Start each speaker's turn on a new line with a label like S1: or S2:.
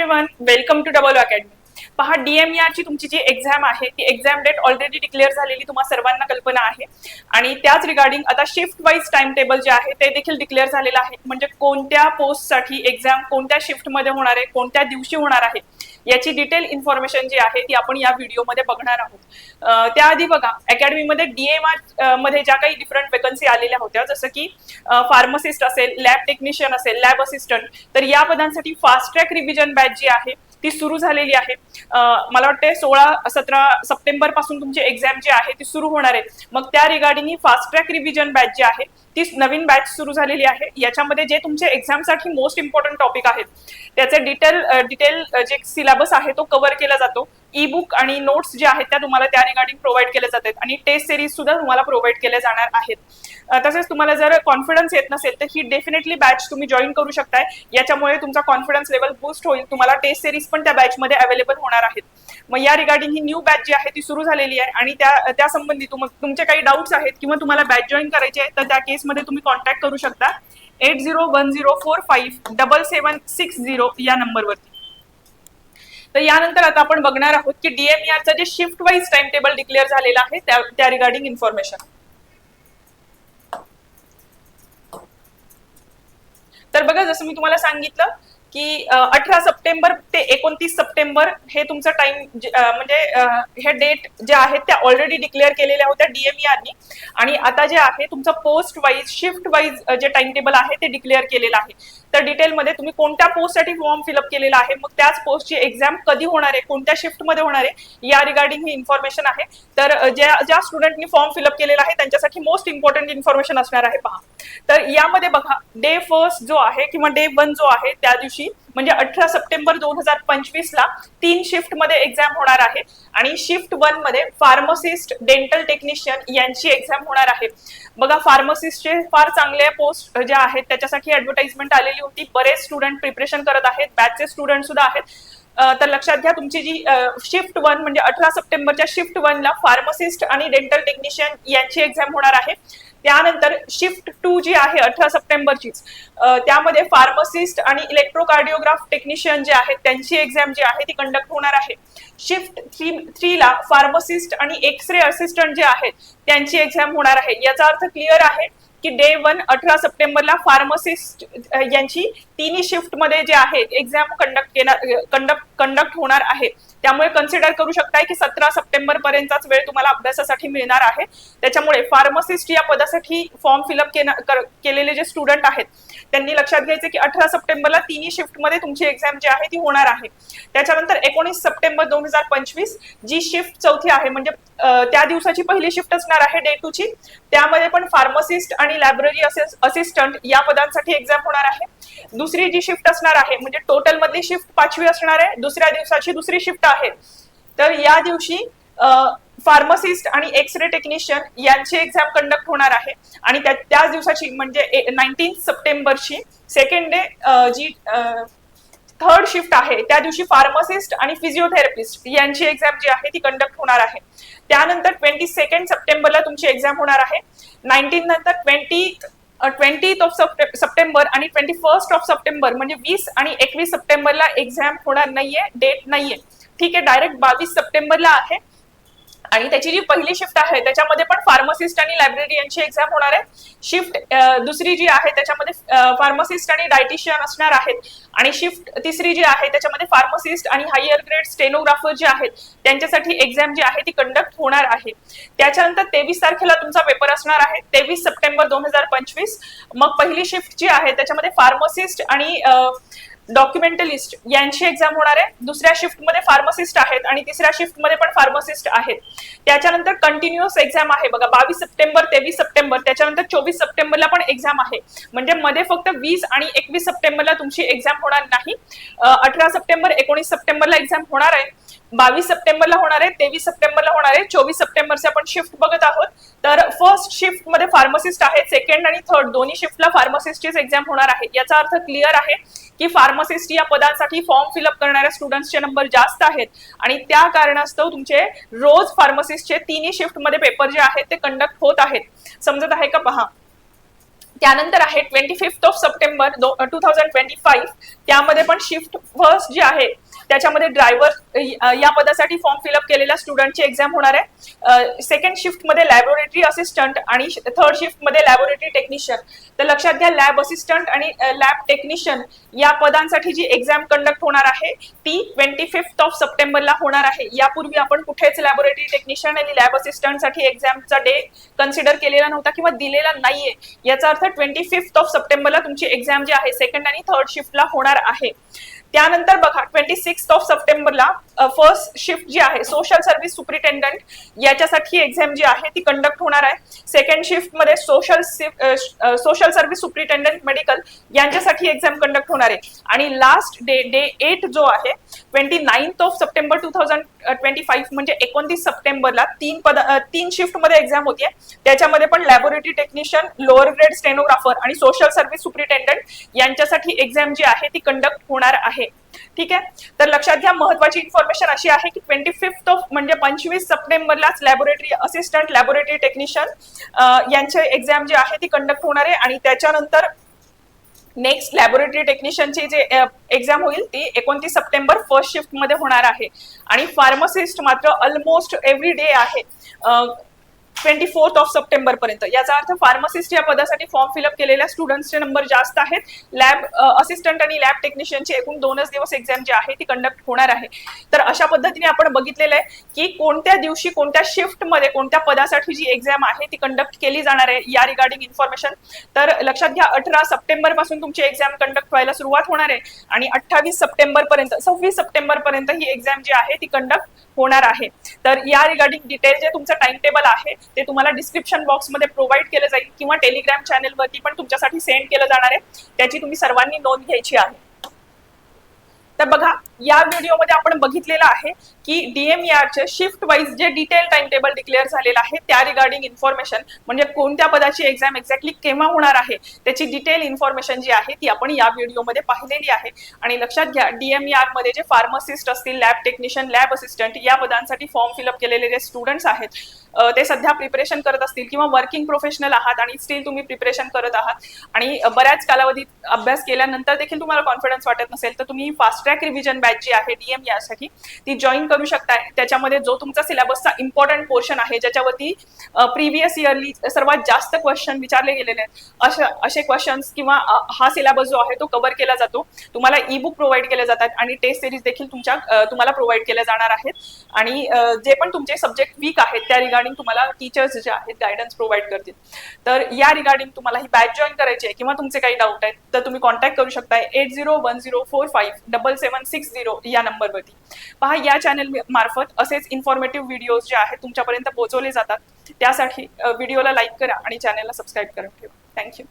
S1: Everyone welcome to double academy पहा डीएमआरची तुमची जी एक्झाम आहे ती एक्झाम डेट ऑलरेडी डिक्लेअर झालेली तुम्हाला सर्वांना कल्पना आहे. आणि त्याच रिगार्डिंग आता शिफ्ट वाईज टाइम टेबल जे आहे ते देखील डिक्लेअर झालेलं आहे. म्हणजे कोणत्या पोस्टसाठी एक्झाम कोणत्या शिफ्टमध्ये होणार आहे कोणत्या दिवशी होणार आहे याची डिटेल इन्फॉर्मेशन जी आहे ती आपण या व्हिडिओमध्ये बघणार आहोत. त्याआधी बघा अकॅडमीमध्ये डीएमआरमध्ये ज्या काही डिफरंट वेकन्सी आलेल्या होत्या जसं की फार्मसिस्ट असेल लॅब टेक्निशियन असेल लॅब असिस्टंट तर या पदांसाठी फास्ट ट्रॅक रिव्हिजन बॅच जी आहे ती सुरू झालेली आहे. मला वाटते सोळा सतरा सप्टेंबरपासून तुमची एक्झाम जी आहे ती सुरू होणार आहे. मग त्या रिगार्डिंग ही फास्ट ट्रॅक रिव्हिजन बॅच जी आहे ती नवीन बॅच सुरू झालेली आहे. याच्यामध्ये जे तुमचे एक्झामसाठी मोस्ट इम्पॉर्टंट टॉपिक आहेत त्याचे डिटेल डिटेल जे सिलेबस आहे तो कव्हर केला जातो. ई बुक आणि नोट्स जे आहेत त्या तुम्हाला त्या रिगार्डिंग प्रोव्हाइड केल्या जातात. आणि टेस्ट सिरीज सुद्धा तुम्हाला प्रोव्हाइड केल्या जाणार आहेत. तसेच तुम्हाला जर कॉन्फिडन्स येत नसेल तर ही डेफिनेटली बॅच तुम्ही जॉईन करू शकताय. याच्यामुळे तुमचा कॉन्फिडन्स लेवल बूस्ट होईल. तुम्हाला टेस्ट सिरीज पण त्या बॅचमध्ये अवेलेबल होणार आहेत. मग या रिगार्डिंग ही न्यू बॅच जी आहे ती सुरू झालेली आहे. आणि त्या त्या संबंधी तुमचे काही डाऊट्स आहेत किंवा तुम्हाला बॅच जॉईन करायची आहे तर त्या मध्ये तुम्ही कॉन्टॅक्ट करू शकता. Eight zero one zero four five double seven six zero या नंबरवरती तर यानंतर आता आपण बघणार आहोत की डीएमईआरचं जे shift wise time table declare झालेला आहे त्या त्या रिगार्डिंग इन्फॉर्मेशन तर बघा जसं मी तुम्हाला सांगितलं की अठरा सप्टेंबर ते एकोणतीस सप्टेंबर हे तुमचं टाइम म्हणजे हे डेट जे आहेत त्या ऑलरेडी डिक्लेअर केलेल्या होत्या डीएमईआरनी आणि आता जे आहे तुमचं पोस्ट वाईज शिफ्ट वाईज जे टाइम टेबल आहे ते डिक्लेअर केलेलं आहे. तर डिटेलमध्ये तुम्ही कोणत्या पोस्टसाठी फॉर्म फिलअप केलेला आहे मग त्याच पोस्टची एक्झाम कधी होणार आहे कोणत्या शिफ्टमध्ये होणार आहे या रिगार्डिंग ही इन्फॉर्मेशन आहे. तर ज्या ज्या स्टुडंटनी फॉर्म फिलअप केलेला आहे त्यांच्यासाठी मोस्ट इम्पॉर्टंट इन्फॉर्मेशन असणार आहे पहा. तर यामध्ये बघा डे फर्स्ट जो आहे किंवा डे वन जो आहे त्या दिवशी म्हणजे अठरा सप्टेंबर दोन हजार पंचवीस ला तीन शिफ्टमध्ये एक्झाम होणार आहे. आणि शिफ्ट वनमध्ये फार्मसिस्ट डेंटल टेक्निशियन यांची एक्झाम होणार आहे. बघा फार्मसिस्टचे फार चांगले पोस्ट ज्या आहेत त्याच्यासाठी ऍडव्हर्टाइजमेंट आलेली होती. बरेच स्टुडंट प्रिपरेशन करत आहेत. बॅचचे स्टुडंट सुद्धा आहेत. तर लक्षात घ्या तुमची जी शिफ्ट वन म्हणजे अठरा सप्टेंबरच्या शिफ्ट वनला फार्मसिस्ट आणि डेंटल टेक्निशियन यांची एक्झाम होणार आहे. त्यानंतर शिफ्ट टू जी आहे अठरा सप्टेंबरचीच त्यामध्ये फार्मसिस्ट आणि इलेक्ट्रोकार्डिओग्राफ टेक्निशियन जे आहेत त्यांची एक्झाम जी आहे ती कंडक्ट होणार आहे. शिफ्ट थ्री थ्रीला फार्मसिस्ट आणि एक्स रे असिस्टंट जे आहेत त्यांची एक्झाम होणार आहे. याचा अर्थ क्लिअर आहे. की डे वन अठरा सप्टेंबरला फार्मसिस्ट यांची तिन्ही शिफ्टमध्ये जे आहे एक्झाम कंडक्ट कंडक्ट कंडक्ट होणार आहे. त्यामुळे कन्सिडर करू शकताय की सतरा सप्टेंबर पर्यंतचाच वेळ तुम्हाला अभ्यासासाठी मिळणार आहे. त्याच्यामुळे फार्मसिस्ट या पदासाठी फॉर्म फिलअप केलेले जे स्टुडंट आहेत त्यांनी लक्षात घ्यायचं की अठरा सप्टेंबरला तिन्ही शिफ्टमध्ये तुमची एक्झाम जी आहे ती होणार आहे. त्याच्यानंतर एकोणीस सप्टेंबर दोन हजार पंचवीस जी शिफ्ट चौथी आहे म्हणजे त्या दिवसाची पहिली शिफ्ट असणार आहे डे टू ची. त्यामध्ये पण फार्मसिस्ट आणि लायब्ररी असिस्टंट या पदांसाठी एक्झाम होणार आहे. दुसरी जी शिफ्ट असणार आहे म्हणजे टोटल मधली शिफ्ट पाचवी असणार आहे. दुसऱ्या दिवसाची दुसरी शिफ्ट आहे. तर या दिवशी फार्मसिस्ट आणि एक्स रे टेक्निशियन यांची एक्झाम कंडक्ट होणार आहे. आणि त्या त्याच दिवसाची म्हणजे नाईन्टीन सप्टेंबरची सेकंड डे जी थर्ड शिफ्ट आहे त्या दिवशी फार्मसिस्ट आणि फिजिओथेरपिस्ट यांची एक्झाम जी आहे ती कंडक्ट होणार आहे. त्यानंतर ट्वेंटी सेकंड सप्टेंबरला तुमची एक्झाम होणार आहे. नाईन्टीन नंतर ट्वेंटी ट्वेंटी ऑफ सप्टेंबर आणि ट्वेंटी फर्स्ट ऑफ सप्टेंबर म्हणजे वीस आणि एकवीस सप्टेंबरला एक्झाम होणार नाहीये डेट नाहीये. ठीक आहे डायरेक्ट बावीस सप्टेंबरला आहे. आणि त्याची जी पहिली शिफ्ट आहे त्याच्यामध्ये पण फार्मसिस्ट आणि लायब्ररी यांची एक्झाम होणार आहे. शिफ्ट दुसरी जी आहे त्याच्यामध्ये फार्मसिस्ट आणि डायटिशियन असणार आहेत. आणि शिफ्ट तिसरी जी आहे त्याच्यामध्ये फार्मसिस्ट आणि हायर ग्रेड स्टेनोग्राफर जे आहेत त्यांच्यासाठी एक्झाम जी आहे ती कंडक्ट होणार आहे. त्याच्यानंतर तेवीस तारखेला तुमचा पेपर असणार आहे. तेवीस सप्टेंबर दोन हजार पंचवीस. मग पहिली शिफ्ट जी आहे त्याच्यामध्ये फार्मसिस्ट आणि डॉक्युमेंटलिस्ट यांची एक्झाम होणार आहे. दुसऱ्या शिफ्टमध्ये फार्मसिस्ट आहेत आणि तिसऱ्या शिफ्टमध्ये पण फार्मसिस्ट आहेत. त्याच्यानंतर कंटिन्युअस एक्झाम आहे. बघा बावीस सप्टेंबर तेवीस सप्टेंबर त्याच्यानंतर चोवीस सप्टेंबरला पण एक्झाम आहे. म्हणजे मध्ये फक्त वीस आणि एकवीस सप्टेंबरला तुमची एक्झाम होणार नाही. अठरा सप्टेंबर एकोणीस सप्टेंबरला एक्झाम होणार आहे. बावीस सप्टेंबरला होणार आहे तेवीस सप्टेंबरला होणार आहे. चोवीस सप्टेंबरचे आपण शिफ्ट बघत आहोत. तर फर्स्ट शिफ्टमध्ये फार्मसिस्ट आहे सेकंड आणि थर्ड दोन्ही शिफ्टला फार्मसिस्टचीच एक्झाम होणार आहे. याचा अर्थ क्लिअर आहे. की फार्मसिस्ट या पदांसाठी फॉर्म फिलअप करणाऱ्या स्टुडंट्सचे नंबर जास्त आहेत. आणि त्या कारणास्तव तुमचे रोज फार्मसिस्टचे तिन्ही शिफ्टमध्ये पेपर जे आहेत ते कंडक्ट होत आहेत. समजत आहे का? पहा. त्यानंतर आहे twenty fifth of September two thousand twenty five त्यामध्ये पण शिफ्ट फर्स्ट जे आहे त्याच्यामध्ये ड्रायव्हर या पदासाठी फॉर्म फिलअप केलेल्या स्टुडंटची एक्झाम होणार आहे. सेकंड शिफ्टमध्ये लॅबोरेटरी असिस्टंट आणि थर्ड शिफ्टमध्ये लॅबोरेटरी टेक्निशियन तर लक्षात घ्या लॅब असिस्टंट आणि लॅब टेक्निशियन या पदांसाठी जी एक्झाम कंडक्ट होणार आहे ती ट्वेंटी फिफ्थ ऑफ सप्टेंबरला होणार आहे. यापूर्वी आपण कुठेच लॅबोरेटरी टेक्निशियन आणि लॅब असिस्टंटसाठी एक्झामचा डे कन्सिडर केलेला नव्हता किंवा दिलेला नाहीये. याचा अर्थ ट्वेंटी फिफ्थ ऑफ सप्टेंबरला तुमची एक्झाम जी आहे सेकंड आणि थर्ड शिफ्टला होणार आहे. त्यानंतर बघा ट्वेंटी सिक्स ऑफ सप्टेंबरला फर्स्ट शिफ्ट जी आहे सोशल सर्व्हिस सुप्रिटेंडंट याच्यासाठी एक्झाम जी आहे ती कंडक्ट होणार आहे. सेकंड शिफ्टमध्ये social social service superintendent medical यांच्यासाठी एक्झाम कंडक्ट होणार आहे. आणि लास्ट डे डे एट जो आहे twenty ninth of September two thousand twenty five म्हणजे एकोणतीस सप्टेंबरला तीन पद तीन शिफ्टमध्ये एक्झाम होती त्याच्यामध्ये पण laboratory technician lower grade stenographer आणि सोशल सर्व्हिस सुप्रिटेंडंट यांच्यासाठी एक्झाम जी आहे ती कंडक्ट होणार आहे. ठीक आहे? तर लक्षात घ्या महत्वाची इन्फॉर्मेशन अशी आहे की ट्वेंटी फिफ्थ ऑफ म्हणजे पंचवीस सप्टेंबरलाच लॅबोरेटरी असिस्टंट लॅबोरेटरी टेक्निशियन यांचे एक्झाम जे आहे ती कंडक्ट होणार आहे आणि त्याच्यानंतर नेक्स्ट लॅबोरेटरी टेक्निशियनची जे एक्झाम होईल ती एकोणतीस सप्टेंबर फर्स्ट शिफ्टमध्ये होणार आहे. आणि फार्मसिस्ट मात्र ऑलमोस्ट एव्हरी डे आहे. ट्वेंटी फोर्थ ऑफ सप्टेंबर पर्यंत याचा अर्थ फार्मसिस्ट या पदासाठी फॉर्म फिलअप केलेल्या स्टुडंट्सचे नंबर जास्त आहेत. लॅब असिस्टंट आणि लॅब टेक्निशियनची एकूण दोनच दिवस एक्झाम जी आहे ती कंडक्ट होणार आहे. तर अशा पद्धतीने आपण बघितलेलं आहे की कोणत्या दिवशी कोणत्या शिफ्टमध्ये कोणत्या पदासाठी जी एक्झाम आहे ती कंडक्ट केली जाणार आहे या रिगार्डिंग इन्फॉर्मेशन तर लक्षात घ्या अठरा सप्टेंबरपासून तुमची एक्झाम कंडक्ट व्हायला सुरुवात होणार आहे आणि अठ्ठावीस सप्टेंबर पर्यंत सव्वीस सप्टेंबर पर्यंत ही एक्झाम जी आहे ती कंडक्ट होणार आहे. तर या रिगार्डिंग डिटेल जे तुमचं टाइम टेबल आहे ते तुम्हाला डिस्क्रिप्शन बॉक्समध्ये प्रोव्हाइड केलं जाईल किंवा टेलिग्राम चॅनेलवरती पण तुमच्यासाठी सेंड केलं जाणार आहे. त्याची तुम्ही सर्वांनी नोंद घ्यायची आहे. तर बघा या व्हिडिओमध्ये आपण बघितलेलं आहे की डीएमईआरचे शिफ्ट वाईज जे डिटेल टाइम टेबल डिक्लेअर झालेलं आहे त्या रिगार्डिंग इन्फॉर्मेशन म्हणजे कोणत्या पदाची एक्झाम एक्झॅक्टली केव्हा होणार आहे त्याची डिटेल इन्फॉर्मेशन जी आहे ती आपण या व्हिडिओमध्ये पाहिलेली आहे. आणि लक्षात घ्या डीएमईआरमध्ये जे फार्मासिस्ट असतील लॅब टेक्निशियन लॅब असिस्टंट या पदांसाठी फॉर्म फिलअप केलेले जे स्टुडंट्स आहेत ते सध्या प्रिपरेशन करत असतील किंवा वर्किंग प्रोफेशनल आहात आणि स्टील तुम्ही प्रिपरेशन करत आहात. आणि बऱ्याच कालावधीत अभ्यास केल्यानंतर देखील तुम्हाला कॉन्फिडन्स वाटत नसेल तर तुम्ही फास्ट ट्रॅक रिव्हिजन बॅच जी आहे डीएम यासाठी ती जॉईन करू शकताय. त्याच्यामध्ये जो तुमचा सिलेबसचा इम्पॉर्टंट पोर्शन आहे ज्याच्यावरती प्रिव्हियस इयरली सर्वात जास्त क्वेश्चन विचारले गेलेले आहेत असे क्वेश्चन्स किंवा हा सिलेबस जो आहे तो कव्हर केला जातो. तुम्हाला ई बुक प्रोव्हाइड केले जातात आणि टेस्ट सिरीज देखील तुमच्या तुम्हाला प्रोव्हाइड केल्या जाणार आहेत. आणि जे पण तुमचे सब्जेक्ट वीक आहेत त्या रिगार्डिंग तुम्हाला टीचर्स जे आहेत गायडन्स प्रोव्हाइड करतील. तर या रिगार्डिंग तुम्हाला ही बॅच जॉईन करायची आहे किंवा तुमचे काही डाऊट आहेत तर तुम्ही कॉन्टॅक्ट करू शकताय eight zero one zero four five double seven six zero या नंबरवरती पहा या चॅनल मार्फत असेच इन्फॉर्मेटिव्ह व्हिडिओज जे आहेत तुमच्यापर्यंत पोहोचवले जातात. त्यासाठी व्हिडिओला लाईक करा आणि चॅनलला सबस्क्राईब करून ठेवा. थँक्यू